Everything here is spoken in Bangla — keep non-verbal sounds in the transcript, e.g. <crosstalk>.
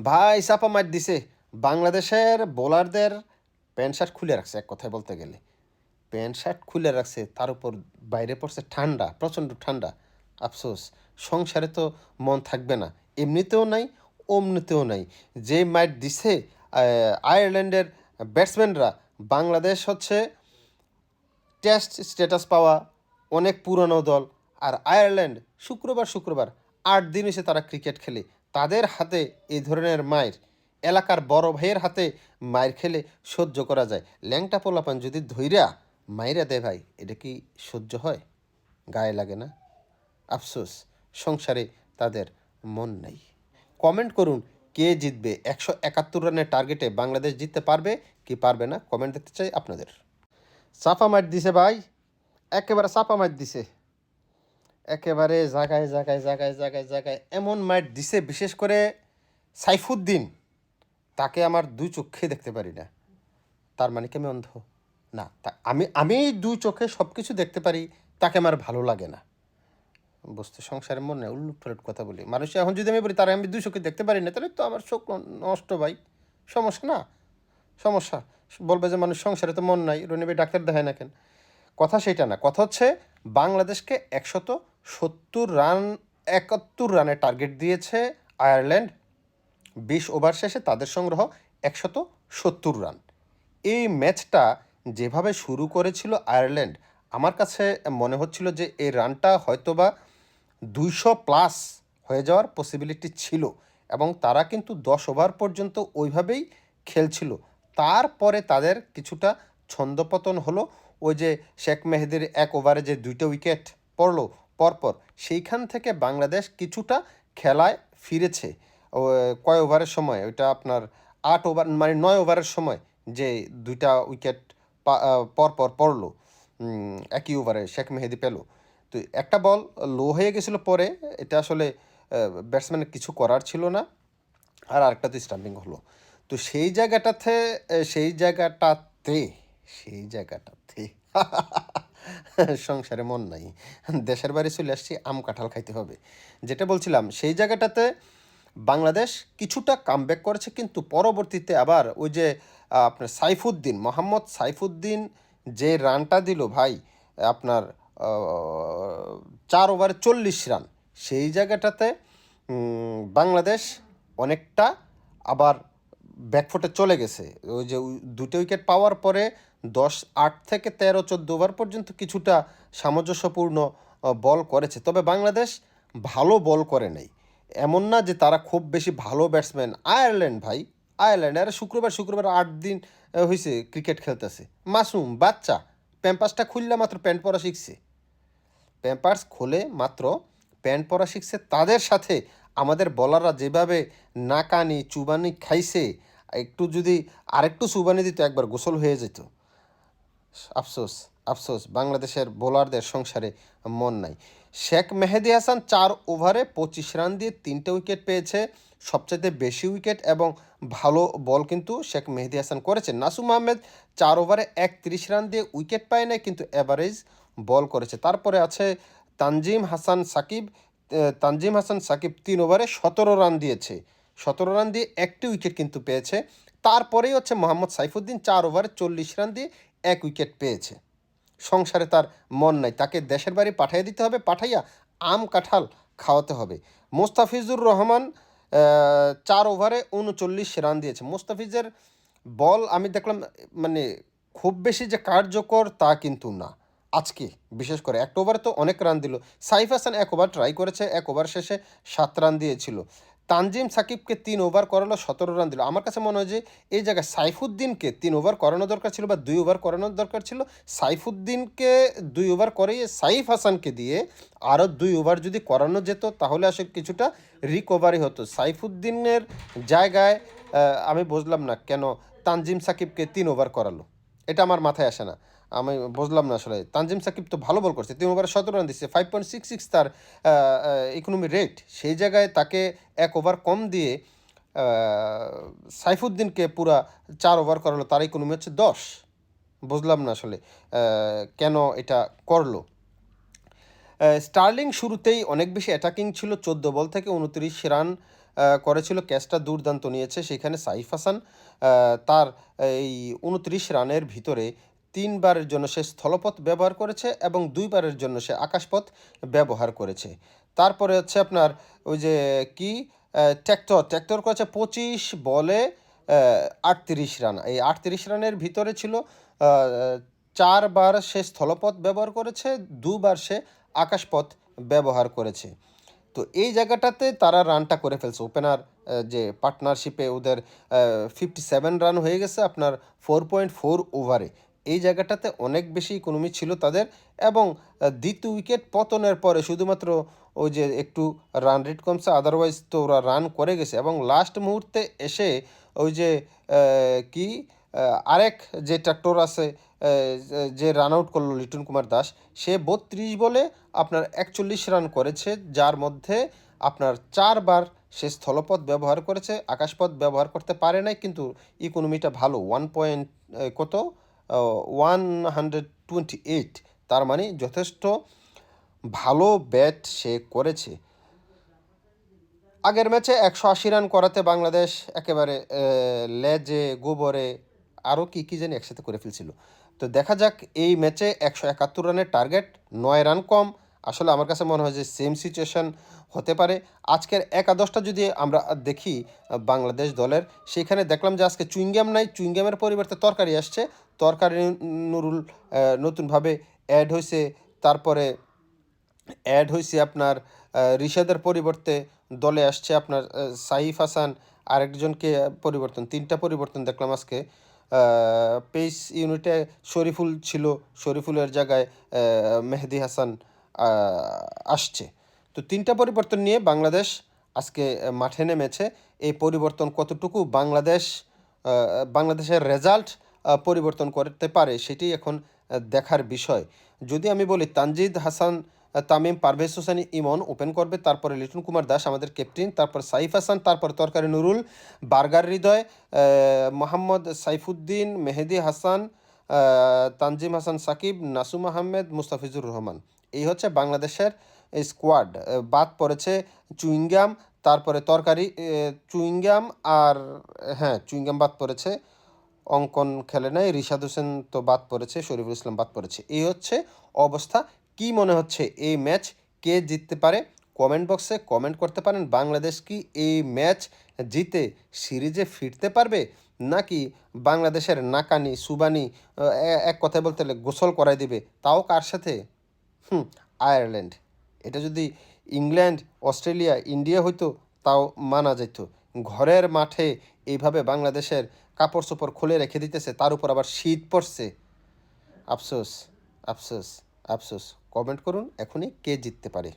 ভাই, চাপা মার দিছে। বাংলাদেশের বোলারদের প্যান্ট শার্ট খুলে রাখছে, এক কথায় বলতে গেলে। প্যান্ট শার্ট খুলে রাখছে, তার উপর বাইরে পড়ছে ঠান্ডা, প্রচণ্ড ঠান্ডা। আফসোস, সংসারে তো মন থাকবে না। এমনিতেও নাই, অমনিতেও নাই। যে মাইট দিছে আয়ারল্যান্ডের ব্যাটসম্যানরা, বাংলাদেশ হচ্ছে টেস্ট স্ট্যাটাস পাওয়া অনেক পুরনো দল। আর আয়ারল্যান্ড শুক্রবার শুক্রবার আট দিন এসে তারা ক্রিকেট খেলে। তাদের হাতে এই ধরনের মায়ের। এলাকার বড় ভাইয়ের হাতে মায়ের খেলে সহ্য করা যায়। ল্যাংটা পোলাপান যদি ধৈরা মাইরা দেয় ভাই, এটা কি সহ্য হয়? গায়ে লাগে না? আফসোস, সংসারে তাদের মন নেই। কমেন্ট করুন, কে জিতবে? একশো একাত্তর রানের টার্গেটে বাংলাদেশ জিততে পারবে কি পারবে না? কমেন্ট দেখতে চাই আপনাদের। চাপা মার দিছে ভাই, একেবারে চাপা মার দিছে। একেবারে জায়গায় জায়গায় জায়গায় জায়গায় জায়গায় এমন মার দিছে, বিশেষ করে সাইফুদ্দিন। তাকে আমার দুই চোখে দেখতে পারি না। তার মানে কি আমি অন্ধ? না, তা আমি আমি দুই চোখে সব কিছু দেখতে পারি, তাকে আমার ভালো লাগে না। বস্তু সংসারে মনে উল্লুট কথা বলি। মানুষ এখন যদি আমি বলি, তারা আমি দুই চোখে দেখতে পারি না, তাহলে তো আমার চোখ নষ্ট ভাই। সমস্যা না? সমস্যা। বলবে যে মানুষ সংসারে তো মন নাই, রনি ভাই ডাক্তার দেখায় না কেন? কথা সেটা না। কথা হচ্ছে বাংলাদেশকে একশত সত্তর রান, একাত্তর রানের টার্গেট দিয়েছে আয়ারল্যান্ড। বিশ ওভার শেষে তাদের সংগ্রহ একশত সত্তর রান। এই ম্যাচটা যেভাবে শুরু করেছিল আয়ারল্যান্ড, আমার কাছে মনে হচ্ছিল যে এই রানটা হয়তোবা দুইশো প্লাস হয়ে যাওয়ার পসিবিলিটি ছিল এবং তারা কিন্তু দশ ওভার পর্যন্ত ওইভাবেই খেলছিল। তারপরে তাদের কিছুটা ছন্দপতন হলো, ওই যে শেখ মেহেদির এক ওভারে যে দুইটা উইকেট পড়ল পরপর সেইখান থেকে বাংলাদেশ কিছুটা খেলায় ফিরেছে। কয় ওভারের সময়? ওইটা আপনার আট ওভার মানে নয় ওভারের সময় যে দুইটা উইকেট পর পর পড়ল। একই ওভারে শেখ মেহেদি পেল। তো একটা বল লো হয়ে গেছিল পরে, এটা আসলে ব্যাটসম্যানের কিছু করার ছিল না। আর আরেকটা তো স্টাম্পিং হলো। তো সেই জায়গাটাতে সেই জায়গাটাতে সেই জায়গাটাতে <laughs> সংসারে মন নাই। দেশের বাড়ি চলে আসছি, আম কাঁঠাল খাইতে হবে। যেটা বলছিলাম, সেই জায়গাটাতে বাংলাদেশ কিছুটা কামব্যাক করেছে, কিন্তু পরবর্তীতে আবার ওই যে আপনার সাইফুদ্দিন, মোহাম্মদ সাইফুদ্দিন যে রানটা দিল ভাই, আপনার চার ওভারে চল্লিশ রান, সেই জায়গাটাতে বাংলাদেশ অনেকটা আবার ব্যাকফুটে চলে গেছে। ওই যে দুটো উইকেট পাওয়ার পরে দশ আট থেকে তেরো চোদ্দ ওভার পর্যন্ত কিছুটা সামঞ্জস্যপূর্ণ বল করেছে। তবে বাংলাদেশ ভালো বল করে নাই। এমন না যে তারা খুব বেশি ভালো ব্যাটসম্যান। আয়ারল্যান্ড ভাই, আয়ারল্যান্ড, আরে শুক্রবার শুক্রবার আট দিন হয়েছে ক্রিকেট খেলতেছে। মাসুম, বাচ্চা প্যাম্পাসটা খুললে মাত্র প্যান্ট পরা শিখছে। প্যাম্পার্স খোলে মাত্র প্যান্ট পরা শিখছে তাদের সাথে আমাদের বলাররা যেভাবে নাকানি, চুবানি খাইছে, একটু যদি আরেকটু চুবানি দিত, একবার গোসল হয়ে যেত। আফসোস আফসোস, বাংলাদেশের বোলারদের সংসারে মন নাই। শেখ মেহেদি হাসান চার ওভারে পঁচিশ রান দিয়ে তিনটে উইকেট পেয়েছে, সবচাইতে বেশি উইকেট এবং ভালো বল কিন্তু শেখ মেহেদি হাসান করেছেন। নাসুম আহমেদ চার ওভারে একত্রিশ রান দিয়ে উইকেট পায় নাই, কিন্তু অ্যাভারেজ বল করেছে। তারপরে আছে তানজিম হাসান সাকিব তানজিম হাসান, সাকিব তিন ওভারে সতেরো রান দিয়েছে। সতেরো রান দিয়ে একটি উইকেট কিন্তু পেয়েছে। তারপরেই হচ্ছে মোহাম্মদ সাইফুদ্দিন চার ওভারে চল্লিশ রান দিয়ে এক উইকেট পেয়েছে। সংসারে তার মন নাই, তাকে দেশের বাড়ি পাঠিয়ে দিতে হবে, পাঠাইয়া আম কাঁঠাল খাওয়াতে হবে। মোস্তাফিজুর রহমান চার ওভারে উনচল্লিশ রান দিয়েছে। মোস্তাফিজের বল আমি দেখলাম মানে খুব বেশি যে কার্যকর তা কিন্তু না। আজকে, বিশেষ করে এক ওভারে তো অনেক রান দিল। সাইফ হাসান এক ওভার ট্রাই করেছে, এক ওভার শেষে সাত রান দিয়েছিল। তানজিম সাকিবকে তিন ওভার করালো, সতেরো রান দিল। আমার কাছে মনে হয় যে এই জায়গায় সাইফুদ্দিনকে তিন ওভার করানো দরকার ছিল বা দুই ওভার করানোর দরকার ছিল। সাইফুদ্দিনকে দুই ওভার করিয়ে সাইফ হাসানকে দিয়ে আরও দুই ওভার যদি করানো যেত, তাহলে আসলে কিছুটা রিকভারি হতো। সাইফুদ্দিনের জায়গায় আমি বুঝলাম না কেন তানজিম সাকিবকে তিন ওভার করালো। এটা আমার মাথায় আসে না। আমি বুঝলাম না আসলে। তানজিম সাকিব তো ভালো বল করছে। তিন ওভারে সতেরো রান দিচ্ছে। ফাইভ পয়েন্ট সিক্স সিক্স তার ইকোনমি রেট সেই জায়গায় তাকে এক ওভার কম দিয়ে সাইফুদ্দিনকে পুরা চার ওভার করালো। তার ইকোনমি হচ্ছে দশ। বুঝলাম না আসলে কেন এটা করল। স্টার্লিং শুরুতেই অনেক বেশি অ্যাটাকিং ছিল। চোদ্দ বল থেকে উনত্রিশ রান করেছিল। ক্যাচটা দুর্দান্ত নিয়েছে। সেখানে সাইফ হাসান তার এই উনত্রিশ রানের ভিতরে তিনবারের জন্য সে স্থলপথ ব্যবহার করেছে এবং দুইবারের জন্য সে আকাশপথ ব্যবহার করেছে। তারপরে হচ্ছে আপনার ওই যে কি? ট্র্যাক্টর। ট্র্যাক্টর করেছে পঁচিশ বলে আটত্রিশ রান। এই আটত্রিশ রানের ভিতরে ছিল চারবার সে স্থলপথ ব্যবহার করেছে, দুবার সে আকাশপথ ব্যবহার করেছে। তো এই জায়গাটাতে তারা রানটা করে ফেলছে। ওপেনার যে পার্টনারশিপে ওদের ফিফটি সেভেন রান হয়ে গেছে আপনার ফোর পয়েন্ট ফোর ওভারে এই জায়গাটাতে অনেক বেশি ইকোনমি ছিল তাদের এবং দ্বিতীয় উইকেট পতনের পরে শুধুমাত্র ওই যে একটু রান রেট কমছে আদারওয়াইজ তো ওরা রান করে গেছে এবং লাস্ট মুহূর্তে এসে ওই যে কি আরেক যে ট্র্যাক্টর আছে যে রান আউট করল লিটন কুমার দাস, সে বত্রিশ বলে আপনার একচল্লিশ রান করেছে, যার মধ্যে আপনার চারবার সে স্থলপথ ব্যবহার করেছে, আকাশপথ ব্যবহার করতে পারে নাই, কিন্তু ইকোনমিটা ভালো ওয়ান পয়েন্ট কত? ওয়ান হান্ড্রেড টোয়েন্টি এইট তার মানে যথেষ্ট ভালো ব্যাট সে করেছে। আগের ম্যাচে একশো আশি রান করাতে বাংলাদেশ একেবারে লেজে, গোবরে আরও কী কী জানি একসাথে করে ফেলছিল। তো দেখা যাক এই ম্যাচে একশো একাত্তর রানের টার্গেট নয় রান কম। আসলে আমার কাছে মনে হয় যে সেম সিচুয়েশন হতে পারে। আজকের একাদশটা যদি আমরা দেখি বাংলাদেশ দলের, সেখানে দেখলাম যে আজকে চুইংগাম নাই। চুইংগামের পরিবর্তে তরকারি আসছে। তরকারি নুরুল নতুনভাবে অ্যাড হয়েছে তারপরে অ্যাড হয়েছে আপনার রিশাদের পরিবর্তে দলে আসছে আপনার সাইফ হাসান, আরেকজনকে পরিবর্তন, তিনটা পরিবর্তন দেখলাম আজকে। পেস ইউনিটে শরীফুল ছিল, শরীফুলের জায়গায় মেহেদি হাসান আসছে। তো তিনটা পরিবর্তন নিয়ে বাংলাদেশ আজকে মাঠে নেমেছে। এই পরিবর্তন কতটুকু বাংলাদেশ বাংলাদেশের রেজাল্ট পরিবর্তন করতে পারে, সেটি এখন দেখার বিষয়। যদি আমি বলি, তানজিদ হাসান তামিম, পারভেজ হোসেন, ইমন ওপেন করবে, তারপরে লিটন কুমার দাস আমাদের ক্যাপ্টেন তারপর সাইফ হাসান, তারপর তরকারি নুরুল, বার্গার হৃদয় মোহাম্মদ সাইফুদ্দিন, মেহেদি হাসান তানজিম হাসান সাকিব, নাসুম আহমেদ, মুস্তাফিজুর রহমান। এই হচ্ছে বাংলাদেশের স্কোয়াড বাদ পড়েছে চুইংগাম, তারপরে তরকারি চুইংগাম আর হ্যাঁ চুইংগাম বাদ পড়েছে অঙ্কন খেলে নাই রিশাদ হোসেন তো বাদ পড়েছে, শরীফুল ইসলাম বাদ পড়েছে। এই হচ্ছে অবস্থা। কি মনে হচ্ছে এই ম্যাচ? কে জিততে পারে? কমেন্ট বক্সে কমেন্ট করতে পারেন। বাংলাদেশ কি এই ম্যাচ জিতে সিরিজে ফিরতে পারবে? নাকি বাংলাদেশের নাকানি, সুবানি এক কথায় বলতে গেলে গোসল করাই দিবে? তাও কার সাথে? হুম, আয়ারল্যান্ড। এটা যদি ইংল্যান্ড, অস্ট্রেলিয়া, ইন্ডিয়া হইতো, তাও মানা যেত ঘরের মাঠে এইভাবে বাংলাদেশের কাপড় চোপড় খুলে রেখে দিতেছে, তার উপর আবার শীত পড়ছে। আফসোস আফসোস আফসোস। কমেন্ট করুন, এখনই কে জিততে পারে?